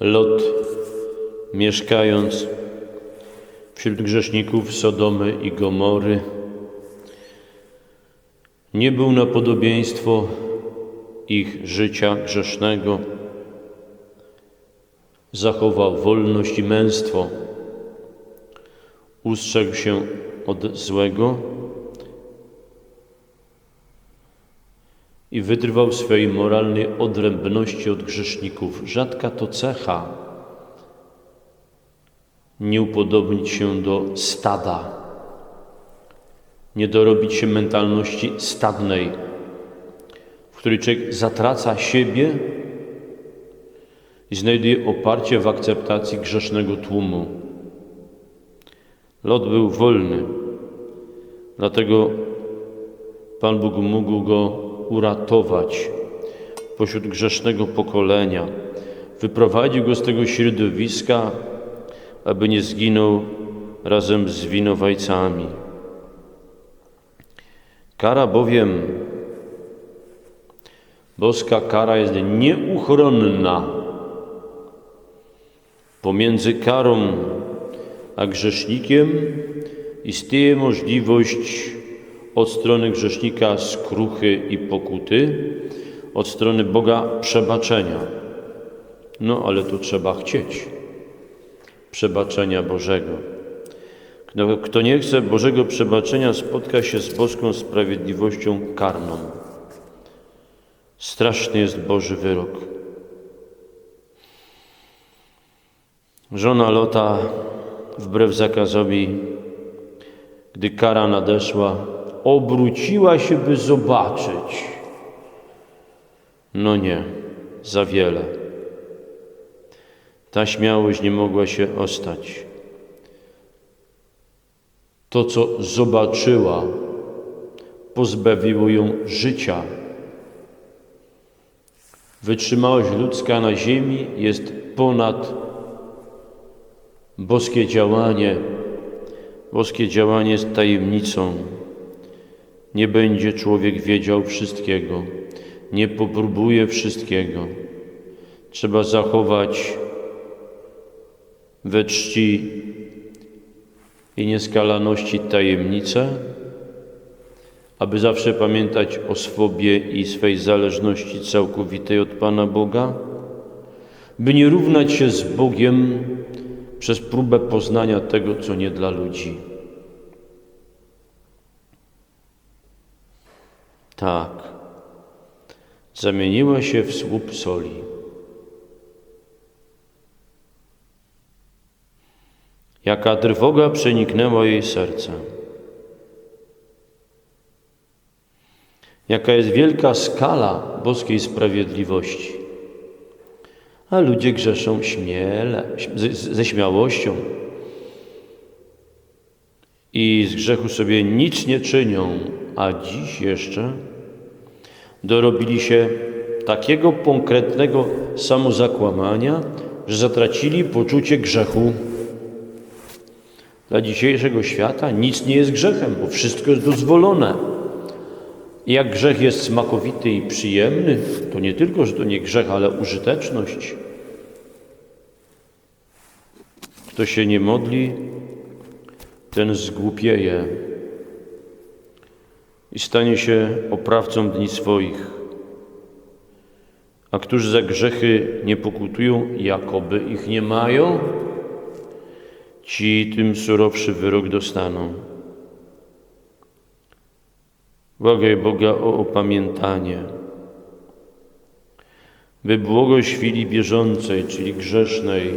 Lot, mieszkając wśród grzeszników Sodomy i Gomory, nie był na podobieństwo ich życia grzesznego, zachował wolność i męstwo, ustrzegł się od złego i wytrwał w swojej moralnej odrębności od grzeszników. Rzadka to cecha nie upodobnić się do stada, nie dorobić się mentalności stadnej, w której człowiek zatraca siebie i znajduje oparcie w akceptacji grzesznego tłumu. Lot był wolny, dlatego Pan Bóg mógł go uratować pośród grzesznego pokolenia. Wyprowadził go z tego środowiska, aby nie zginął razem z winowajcami. Kara bowiem, boska kara jest nieuchronna. Pomiędzy karą a grzesznikiem istnieje możliwość od strony grzesznika skruchy i pokuty, od strony Boga przebaczenia. No ale tu trzeba chcieć przebaczenia Bożego. Kto, kto nie chce Bożego przebaczenia, spotka się z boską sprawiedliwością karną. Straszny jest Boży wyrok. Żona Lota, wbrew zakazowi, gdy kara nadeszła, obróciła się, by zobaczyć. No nie, za wiele. Ta śmiałość nie mogła się ostać. To, co zobaczyła, pozbawiło ją życia. Wytrzymałość ludzka na ziemi jest ponad boskie działanie. Boskie działanie jest tajemnicą. Nie będzie człowiek wiedział wszystkiego, nie popróbuje wszystkiego. Trzeba zachować we czci i nieskalaności tajemnicę, aby zawsze pamiętać o swobie i swej zależności całkowitej od Pana Boga, by nie równać się z Bogiem przez próbę poznania tego, co nie dla ludzi. Tak, zamieniła się w słup soli. Jaka trwoga przeniknęła jej serce. Jaka jest wielka skala boskiej sprawiedliwości. A ludzie grzeszą śmiele, ze śmiałością i z grzechu sobie nic nie czynią, a dziś jeszcze dorobili się takiego konkretnego samozakłamania, że zatracili poczucie grzechu. Dla dzisiejszego świata nic nie jest grzechem, bo wszystko jest dozwolone. I jak grzech jest smakowity i przyjemny, to nie tylko, że to nie grzech, ale użyteczność. Kto się nie modli, ten zgłupieje i stanie się oprawcą dni swoich. A którzy za grzechy nie pokutują, jakoby ich nie mają, ci tym surowszy wyrok dostaną. Błagaj Boga o opamiętanie, by błogość chwili bieżącej, czyli grzesznej,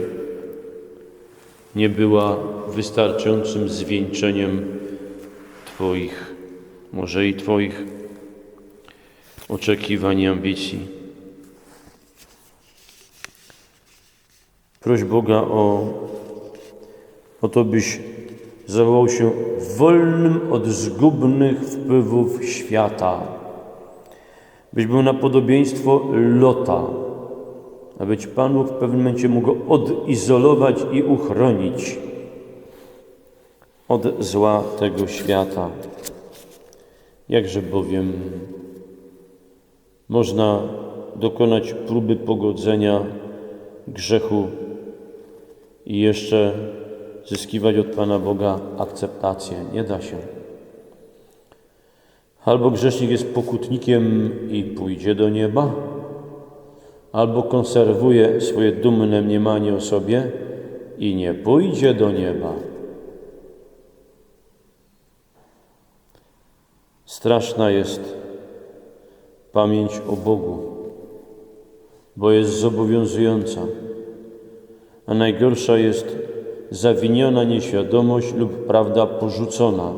nie była wystarczającym zwieńczeniem Twoich, może i Twoich oczekiwań i ambicji. Proś Boga o, o to, byś zachował się wolnym od zgubnych wpływów świata, byś był na podobieństwo Lota, aby Ci Pan Bóg w pewnym momencie mógł go odizolować i uchronić od zła tego świata. Jakże bowiem można dokonać próby pogodzenia grzechu i jeszcze zyskiwać od Pana Boga akceptację. Nie da się. Albo grzesznik jest pokutnikiem i pójdzie do nieba, albo konserwuje swoje dumne mniemanie o sobie i nie pójdzie do nieba. Straszna jest pamięć o Bogu, bo jest zobowiązująca, a najgorsza jest zawiniona nieświadomość lub prawda porzucona.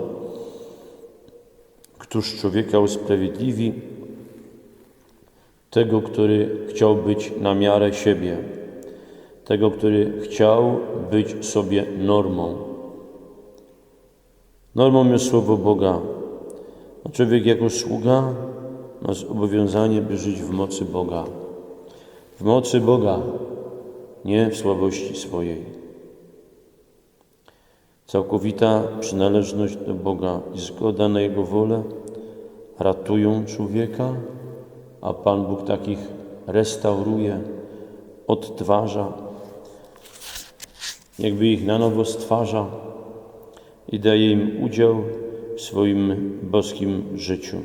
Któż człowieka usprawiedliwi? Tego, który chciał być na miarę siebie, tego, który chciał być sobie normą. Normą jest słowo Boga. A człowiek jako sługa ma zobowiązanie, by żyć w mocy Boga. W mocy Boga, nie w słabości swojej. Całkowita przynależność do Boga i zgoda na Jego wolę ratują człowieka, a Pan Bóg takich restauruje, odtwarza, jakby ich na nowo stwarza i daje im udział w swoim boskim życiu.